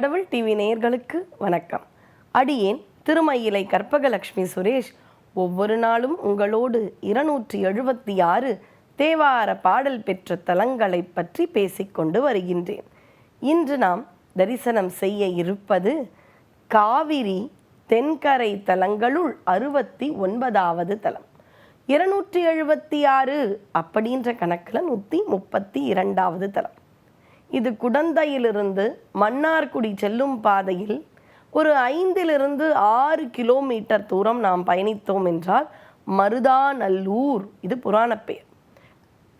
கடவுள் டிவி நேயர்களுக்கு வணக்கம். அடியேன் திருமயிலை கற்பகலட்சுமி சுரேஷ். ஒவ்வொரு நாளும் உங்களோடு இருநூற்றி எழுபத்தி ஆறு தேவார பாடல் பெற்ற தலங்களை பற்றி பேசிக்கொண்டு வருகின்றேன். இன்று நாம் தரிசனம் செய்ய இருப்பது காவிரி தென்கரை தலங்களுள் அறுபத்தி ஒன்பதாவது தலம். இருநூற்றி எழுபத்தி ஆறு அப்படின்ற கணக்கில் நூற்றி முப்பத்தி இரண்டாவது தலம். இது குடந்தையிலிருந்து மன்னார்குடி செல்லும் பாதையில் ஒரு ஐந்திலிருந்து ஆறு கிலோமீட்டர் தூரம் நாம் பயணித்தோம் என்றால் மருதாநல்லூர். இது புராண பெயர்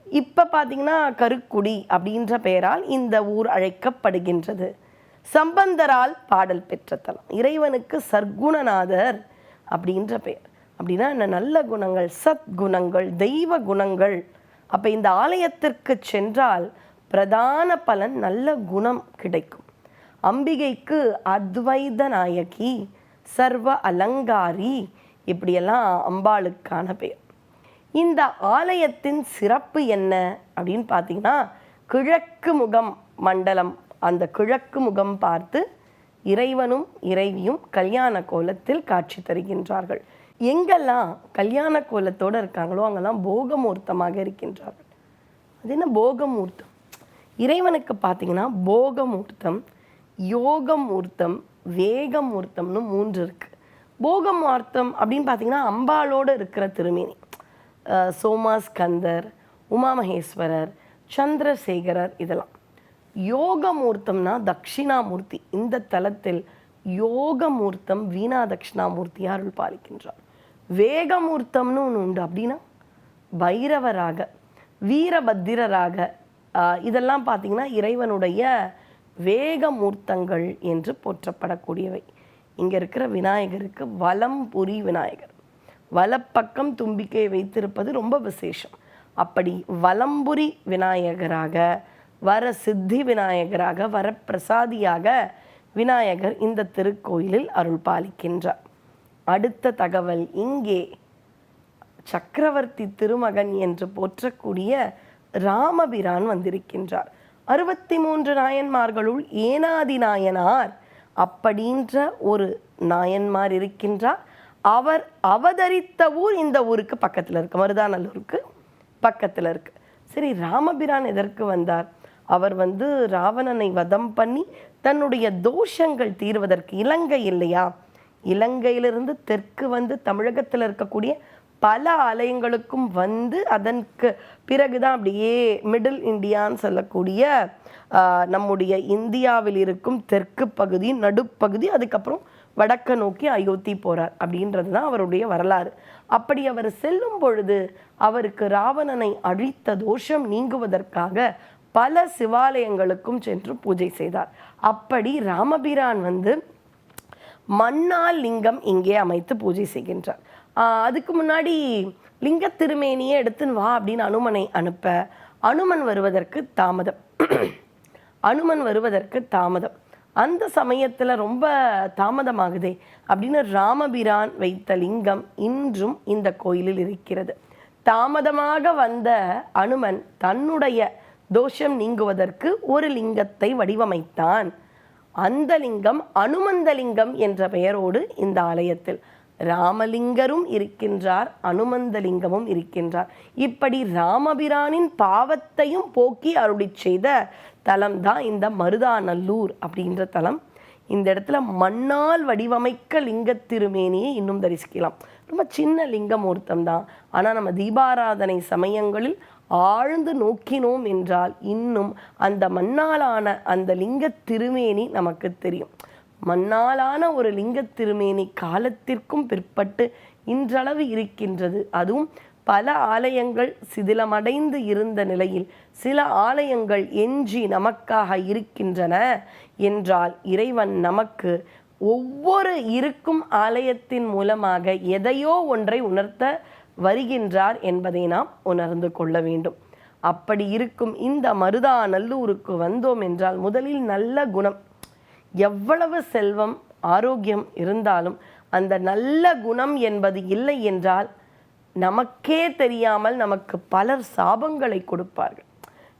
இப்போ பார்த்தீங்கன்னா கருக்குடி அப்படின்ற பெயரால் இந்த ஊர் அழைக்கப்படுகின்றது. சம்பந்தரால் பாடல் பெற்ற தலம். இறைவனுக்கு சர்க்குணநாதர் அப்படின்ற பெயர். அப்படின்னா என்ன? நல்ல குணங்கள் சத்குணங்கள் தெய்வ குணங்கள். அப்போ இந்த ஆலயத்திற்கு சென்றால் பிரதான பலன் நல்ல குணம் கிடைக்கும். அம்பிகைக்கு அத்வைத நாயகி சர்வ அலங்காரி இப்படியெல்லாம் அம்பாளுக்கான பெயர். இந்த ஆலயத்தின் சிறப்பு என்ன அப்படின்னு பார்த்தீங்கன்னா கிழக்கு முகம் மண்டலம் அந்த கிழக்கு முகம் பார்த்து இறைவனும் இறைவியும் கல்யாண கோலத்தில் காட்சி தருகின்றார்கள். எங்கெல்லாம் கல்யாண கோலத்தோடு இருக்காங்களோ அங்கெல்லாம் போகமூர்த்தமாக இருக்கின்றார்கள். அது என்ன போகமூர்த்தம்? இறைவனுக்கு பார்த்தீங்கன்னா போகமூர்த்தம் யோகமூர்த்தம் வேகமூர்த்தம்னு மூன்று இருக்குது போகமூர்த்தம் அப்படின்னு பார்த்தீங்கன்னா அம்பாளோடு இருக்கிற திருமேனி. சோமாஸ்கந்தர் உமாமகேஸ்வரர் சந்திரசேகரர் இதெல்லாம். யோகமூர்த்தம்னா தட்சிணாமூர்த்தி. இந்த தலத்தில் யோகமூர்த்தம் வீணா தட்சிணாமூர்த்தி அருள் பாலிக்கின்றார்? வேகமூர்த்தம்னு ஒன்று உண்டு. அப்படின்னா பைரவராக வீரபத்திரராக இதெல்லாம் பார்த்தீங்கன்னா இறைவனுடைய வேகமூர்த்தங்கள் என்று போற்றப்படக்கூடியவை. இங்கே இருக்கிற விநாயகருக்கு வலம்புரி விநாயகர். வலப்பக்கம் தும்பிக்கை வைத்திருப்பது ரொம்ப விசேஷம். அப்படி வலம்புரி விநாயகராக வர சித்தி விநாயகராக வரப்பிரசாதியாக விநாயகர் இந்த திருக்கோயிலில் அருள் பாலிக்கின்றார். அடுத்த தகவல் இங்கே சக்கரவர்த்தி திருமகன் என்று போற்றக்கூடிய ராமபிரான் வந்திருக்கின்றார். அறுபத்தி மூன்று நாயன்மார்களுள் ஏனாதி நாயனார் அப்படின்ற ஒரு நாயன்மார் இருக்கின்றார். அவர் அவதரித்த ஊர் இந்த ஊருக்கு பக்கத்தில் இருக்கு. மருதாநல்லூருக்கு பக்கத்தில் இருக்கு. சரி ராமபிரான் எதற்கு வந்தார்? அவர் வந்து ராவணனை வதம் பண்ணி தன்னுடைய தோஷங்கள் தீர்வதற்கு இலங்கை இல்லையா? இலங்கையிலிருந்து தெற்கு வந்து தமிழகத்தில் இருக்கக்கூடிய பல ஆலயங்களுக்கும் வந்து அதற்கு பிறகுதான் அப்படியே மிடில் இந்தியான்னு சொல்லக்கூடிய நம்முடைய இந்தியாவில் இருக்கும் தெற்கு பகுதி நடுப்பகுதி அதுக்கப்புறம் வடக்க நோக்கி அயோத்தி போறார் அப்படின்றது தான் அவருடைய வரலாறு. அப்படி அவர் செல்லும் பொழுது அவருக்கு ராவணனை அழித்த தோஷம் நீங்குவதற்காக பல சிவாலயங்களுக்கும் சென்று பூஜை செய்தார். அப்படி ராமபிரான் வந்து மண்ணால் லிங்கம் இங்கே அமைத்து பூஜை செய்கின்றார். அதுக்கு முன்னாடி லிங்க திருமேனியை எடுத்துன்னு வா அப்படின்னு அனுமனை அனுப்ப அனுமன் வருவதற்கு தாமதம். அனுமன் வருவதற்கு தாமதம். அந்த சமயத்தில் ரொம்ப தாமதமாகுதே அப்படின்னு ராமபிரான் வைத்த லிங்கம் இன்றும் இந்த கோயிலில் இருக்கிறது. தாமதமாக வந்த அனுமன் தன்னுடைய தோஷம் நீங்குவதற்கு ஒரு லிங்கத்தை வடிவமைத்தான். அந்த லிங்கம் அனுமந்தலிங்கம் என்ற பெயரோடு இந்த ஆலயத்தில் ராமலிங்கரும் இருக்கின்றார் அனுமந்தலிங்கமும் இருக்கின்றார். இப்படி ராமபிரானின் பாவத்தையும் போக்கி அருளி செய்த தலம் தான் இந்த மருதாநல்லூர் அப்படின்ற தலம். இந்த இடத்துல மண்ணால் வடிவமைக்க லிங்க திருமேனியை இன்னும் தரிசிக்கலாம். ரொம்ப சின்ன லிங்கமூர்த்தம் தான் ஆனால் நம்ம தீபாராதனை சமயங்களில் ஆழ்ந்து நோக்கினோம் என்றால் இன்னும் அந்த மண்ணாலான அந்த லிங்க திருமேனி நமக்கு தெரியும். மண்ணாலான ஒரு லிங்கத் திருமேனி காலத்திற்கும் பிற்பட்டு இன்றளவு இருக்கின்றது. அதுவும் பல ஆலயங்கள் சிதிலமடைந்து இருந்த நிலையில் சில ஆலயங்கள் எஞ்சி நமக்காக இருக்கின்றன என்றால் இறைவன் நமக்கு ஒவ்வொரு இருக்கும் ஆலயத்தின் மூலமாக எதையோ ஒன்றை உணர்த்த வருகின்றார் என்பதை நாம் உணர்ந்து கொள்ள வேண்டும். அப்படி இருக்கும் இந்த மருதாநல்லூருக்கு வந்தோம் என்றால் முதலில் நல்ல குணம் எவ்வளவு செல்வம் ஆரோக்கியம் இருந்தாலும் அந்த நல்ல குணம் என்பது இல்லை என்றால் நமக்கே தெரியாமல் நமக்கு பலர் சாபங்களை கொடுப்பார்கள்.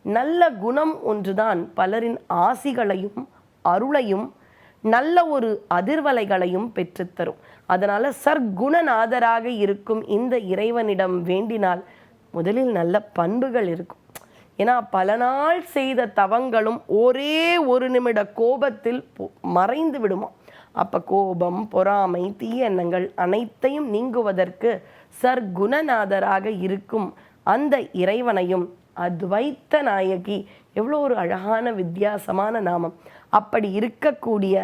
நல்ல குணம் ஒன்றுதான் பலரின் ஆசிகளையும் அருளையும் நல்ல ஒரு அதிர்வலைகளையும் பெற்றுத்தரும். அதனால் சர்க்குணநாதராக இருக்கும் இந்த இறைவனிடம் வேண்டினால் முதலில் நல்ல பண்புகள் இருக்கும். ஏன்னா பல நாள் செய்த தவங்களும் ஒரே ஒரு நிமிட கோபத்தில் மறைந்து விடுமா. அப்போ கோபம் பொறாமை தீய எண்ணங்கள் அனைத்தையும் நீங்குவதற்கு சர்க்குணநாதராக இருக்கும் அந்த இறைவனையும் அத்வைத்த நாயகி. எவ்வளோ ஒரு அழகான வித்தியாசமான நாமம். அப்படி இருக்கக்கூடிய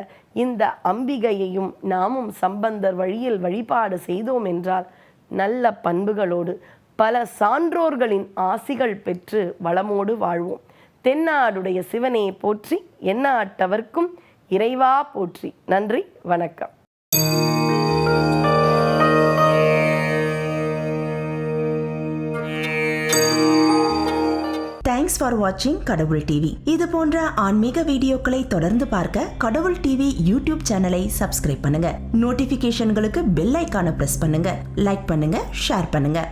இந்த அம்பிகையையும் நாமும் சம்பந்தர் வழியில் வழிபாடு செய்தோம் என்றால் நல்ல பண்புகளோடு பல சான்றோர்களின் ஆசிகள் பெற்று வளமோடு வாழ்வோம். தென்னாடுடைய சிவனே போற்றி எந்நாட்டவர்க்கும் இறைவா போற்றி. நன்றி வணக்கம். தேங்க்ஸ் ஃபார் வாட்சிங் கடவுள் டிவி இது போன்ற ஆன்மீக வீடியோக்களை தொடர்ந்து பார்க்க கடவுள் டிவி யூடியூப் சேனலை சப்ஸ்கிரைப் பண்ணுங்க. நோட்டிபிகேஷன்களுக்கு பெல் ஐக்கான பிரஸ் பண்ணுங்க. லைக் பண்ணுங்க ஷேர் பண்ணுங்க.